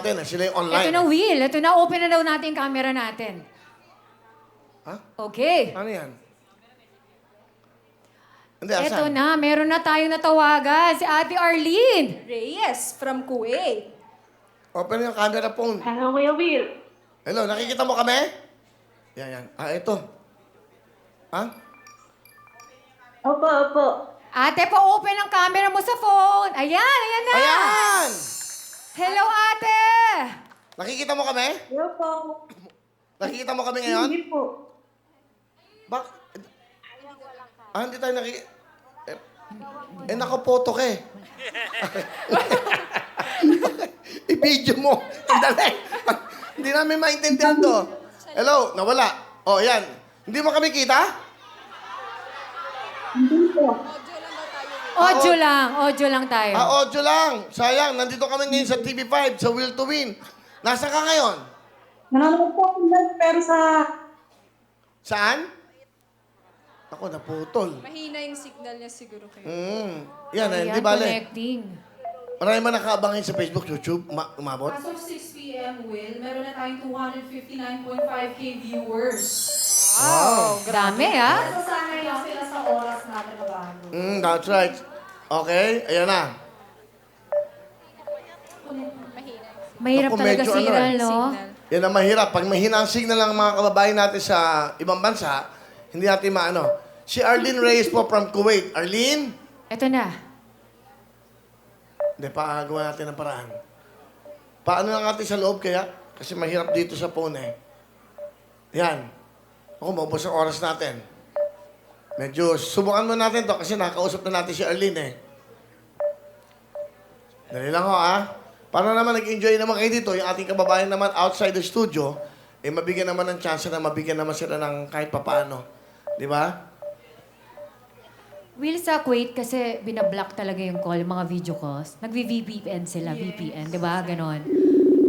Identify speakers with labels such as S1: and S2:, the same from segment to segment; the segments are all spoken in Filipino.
S1: natin. eh. Sila yung
S2: Ito
S1: online.
S2: na, Will. Ito na, open na daw natin yung camera natin.
S1: Ha?
S2: Okay.
S1: Ano yan? Hindi,
S2: Ito
S1: asan?
S2: na, meron na tayong natawagan. Si Ate Arlene.
S3: Reyes from Kuwait.
S1: Open yung camera phone.
S3: Hello, Kuya Will.
S1: Hello, nakikita mo kami? Yan, yan. Ah, ito. Ha?
S3: Opo, opo.
S2: Ate, pa-open ang camera mo sa phone. Ayan, ayan na.
S1: Ayan!
S2: Hello, ate.
S1: Nakikita mo kami?
S3: Hello po.
S1: Nakikita mo kami ngayon?
S3: Hindi po.
S1: Bak... Ah, hindi tayo nakikita. Eh, eh nakapoto ka eh. I-video mo. Andali. hindi namin maintindihan to. Hello, nawala. Oh, yan. Hindi mo kami kita?
S3: Hindi po.
S2: Audio lang, audio lang tayo.
S1: Ah, audio lang. Sayang, nandito kami ngayon sa TV5, sa Will to Win. Nasa ka ngayon?
S3: Nanonood po ako live pero sa...
S1: Saan? Ako, naputol.
S3: Mahina yung signal niya siguro kayo.
S1: Mm. Yan, eh,
S2: Ayan,
S1: hindi bale.
S2: connecting.
S1: Marami man nakaabangin sa Facebook, YouTube, ma- umabot.
S4: As of 6 p.m., Will, meron na tayong 259.5k viewers.
S2: Wow, dami ah.
S4: Nasasanay lang sila sa oras natin na bago.
S1: Mm, that's right. Okay, ayan na.
S2: Mahirap talaga
S1: medyo ano
S2: signal,
S1: eh.
S2: no?
S1: Yan ang mahirap. Pag mahina ang signal ng mga kababayan natin sa ibang bansa, hindi natin maano. Si Arlene Reyes po from Kuwait. Arlene?
S2: Ito na.
S1: Hindi, pakagawa natin ng paraan. Paano lang natin sa loob kaya? Kasi mahirap dito sa phone eh. Yan. Ako, maubos ang oras natin. Medyo, subukan mo natin to kasi nakausap na natin si Arlene eh. Dali lang ho ah. Para naman nag-enjoy naman kayo dito, yung ating kababayan naman outside the studio, eh mabigyan naman ng chance na mabigyan naman sila ng kahit papaano. Di ba?
S2: Will sa Kuwait kasi binablock talaga yung call, mga video calls. Nag-VPN sila, VPN, di ba? Ganon.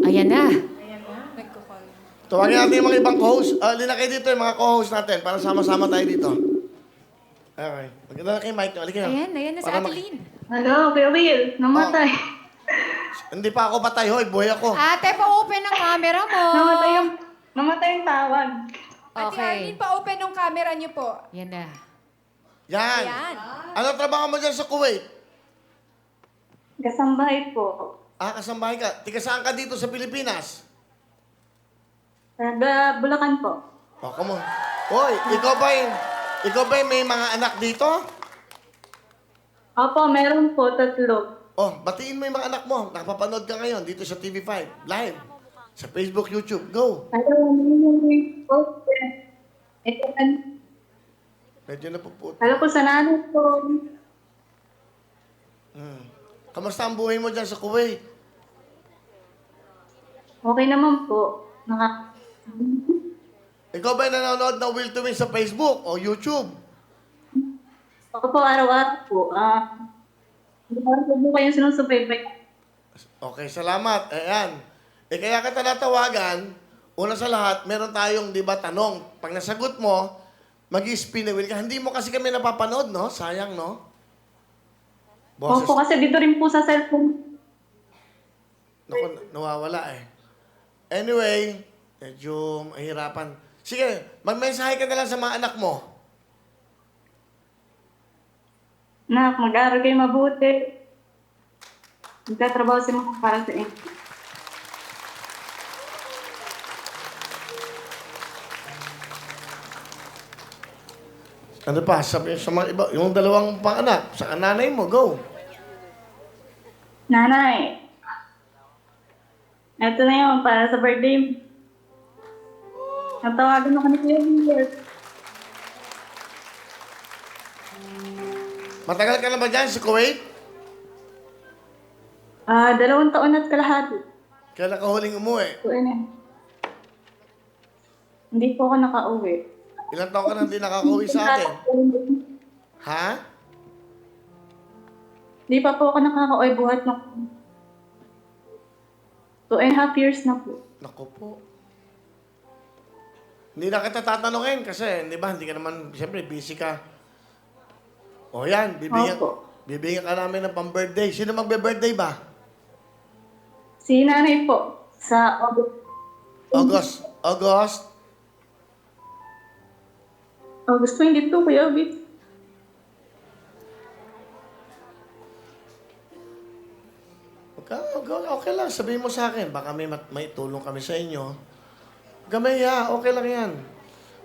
S2: Ayan na.
S1: Tawagin natin yung mga ibang co-host. Uh, lina kayo dito yung mga co-host natin para sama-sama tayo dito. Okay. Maganda na kayo, Mike. Halika na.
S2: Ayan, ayan na si
S1: Para mak-
S2: Lynn.
S3: Hello, Kuya Will. Namatay.
S1: Hindi pa ako patay, hoy. Buhay ako.
S2: Ate, pa-open ang camera mo.
S3: Namatay yung... Namatay yung tawag.
S5: Ate
S2: Okay.
S5: Arlene, pa-open ng camera niyo po.
S2: Yan na.
S1: Yan.
S5: Ayan.
S1: Ano trabaho mo dyan sa Kuwait?
S3: Kasambahay po.
S1: Ah, kasambahay ka. Tiga saan ka dito sa Pilipinas?
S3: Taga Bulacan po.
S1: Oh, come on. Hoy, ikaw ba yung, ikaw ba yung may mga anak dito?
S3: Opo, meron po, tatlo.
S1: Oh, batiin mo yung mga anak mo. Nakapapanood ka ngayon dito sa TV5. Live. Sa Facebook, YouTube. Go.
S3: Hello, po? Ito, ano-
S1: Medyo napuput.
S3: Hello po sa nanay po.
S1: Hmm. Kamusta ang buhay mo dyan sa Kuwait?
S3: Okay naman po. Naka...
S1: Ikaw ba yung nanonood ng Will to Win sa Facebook o YouTube?
S3: Ako po, araw-araw po. Ah, araw-araw po kayong sinusubaybay.
S1: Okay, salamat. Ayan. Eh kaya ka natawagan, una sa lahat, meron tayong, di ba, tanong. Pag nasagot mo, mag-spin the wheel ka. Hindi mo kasi kami napapanood, no? Sayang, no? Boses.
S3: Opo, kasi dito rin po sa cellphone.
S1: Naku, nawawala eh. Anyway, medyo mahirapan. Sige, magmensahe ka na lang sa mga anak mo.
S3: Nak, mag-aaral kayo mabuti. Magtatrabaho si mga para sa inyo.
S1: Ano pa? Sabi sa mga iba, yung dalawang pang-anak, sa nanay mo, go.
S3: Nanay, eto na yun, para sa birthday mo. Natawagan ako ni Kuya Will.
S1: Matagal ka na ba dyan sa Kuwait?
S3: Ah, dalawang taon at kalahati.
S1: Kailan ka huling umuwi?
S3: Hindi po ako nakauwi.
S1: Ilang taon ka na hindi nakakauwi sa atin? Ha?
S3: Hindi pa po ako nakakauwi buhat na Two and a half years na po.
S1: Naku po. Hindi na kita tatanungin kasi, di ba, hindi ka naman, siyempre, busy ka. O yan, bibigyan,
S3: Opo.
S1: bibigyan ka namin ng pang-birthday. Sino magbe-birthday ba?
S3: Si nanay po. Sa August,
S1: August. August.
S3: August 22, Kuya.
S1: Okay, okay, okay lang. Sabihin mo sa akin. Baka may, mat- may tulong kami sa inyo. Gamay ha. Okay lang yan.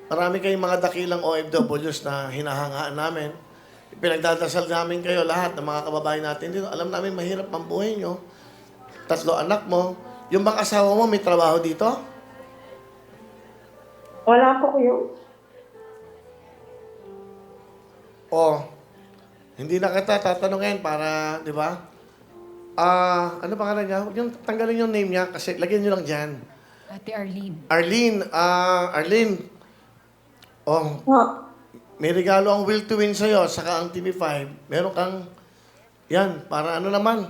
S1: Marami kayong mga dakilang OFWs na hinahangaan namin. Pinagdadasal namin kayo lahat ng mga kababayan natin dito. Alam namin mahirap ang buhay nyo. Tatlo anak mo. Yung bang asawa mo may trabaho dito?
S3: Wala po, Kuya.
S1: O, hindi na kita tatanungin para, di ba? Ah, ano pangalan niya? Huwag yung tanggalin yung name niya kasi lagyan niyo lang dyan.
S2: Ate Arlene.
S1: Arlene, ah, Arlene. Oh,
S3: Po.
S1: may regalo ang Will to Win sa'yo, saka ang TV5. Meron kang, yan, para ano naman.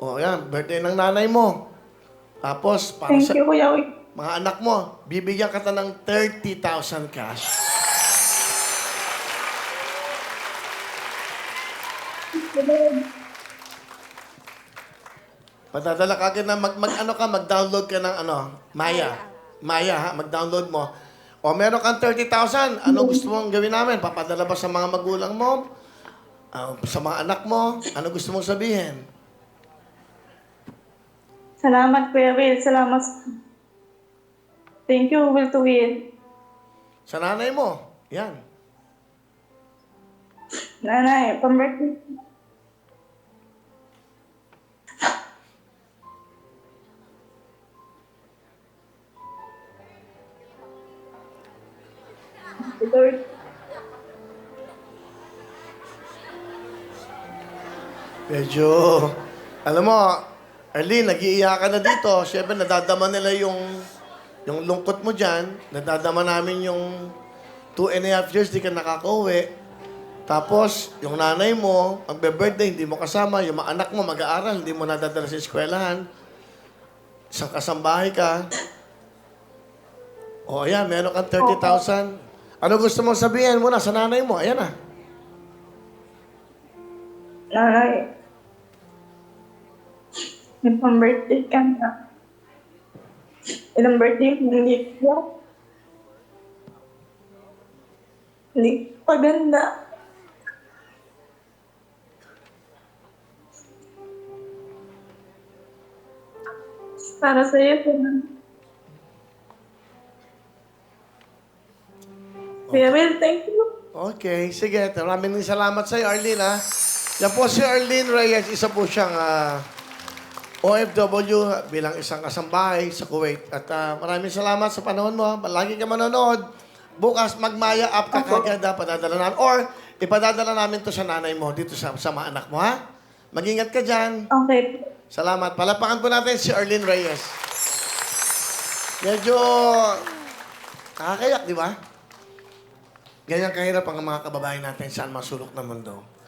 S1: O, yan, birthday ng nanay mo. Tapos, para
S3: Thank
S1: sa
S3: you, Kuya Will.
S1: mga anak mo, bibigyan ka ta ng 30,000 cash. Padadala ka agad na mag, mag ano ka, mag-download ka ng ano, Maya. Maya ha, mag-download mo. O meron kang 30,000, ano gusto mong gawin namin? Papadala ba sa mga magulang mo? Ah, sa mga anak mo? Ano gusto mong sabihin?
S3: Salamat, Kuya Will. Salamat. Thank you, Will to Will.
S1: Sa nanay mo? Yan.
S3: Nanay, pang-birthday.
S1: Medyo, alam mo, Arlene, nag-iiyakan na dito. Siyempre, nadadama nila yung, yung lungkot mo dyan. Nadadama namin yung two and a half years di ka nakakauwi. Tapos, yung nanay mo, magbe-birthday, hindi mo kasama. Yung mga anak mo, mag-aaral, hindi mo nadadala sa eskwelahan. Isang kasambahay ka. O, ayan, meron kang 30,000. Ano gusto mong sabihin mo na sa nanay mo? Ayan na.
S3: nanay. May pang-birthday ka na. Ilang birthday hindi ko. Hindi paganda. Para sa iyo po. Kuya Will, thank you.
S1: Okay, sige. Maraming salamat sa iyo, Arlene, ha? Yan po si Arlene Reyes. Isa po siyang ah, OFW bilang isang kasambahay sa Kuwait. At ah, maraming salamat sa panahon mo. Lagi ka manonood. Bukas, magmaya up ka kagad. ha? Padadala namin. Or, ipadadala namin to sa nanay mo dito sa, sa mga anak mo, ha? Mag-ingat ka dyan.
S3: Okay.
S1: Salamat. Palapakan po natin si Arlene Reyes. Medyo nakakayak, di ba? Ganyan kahirap ang mga kababayan natin saan masulok ng mundo.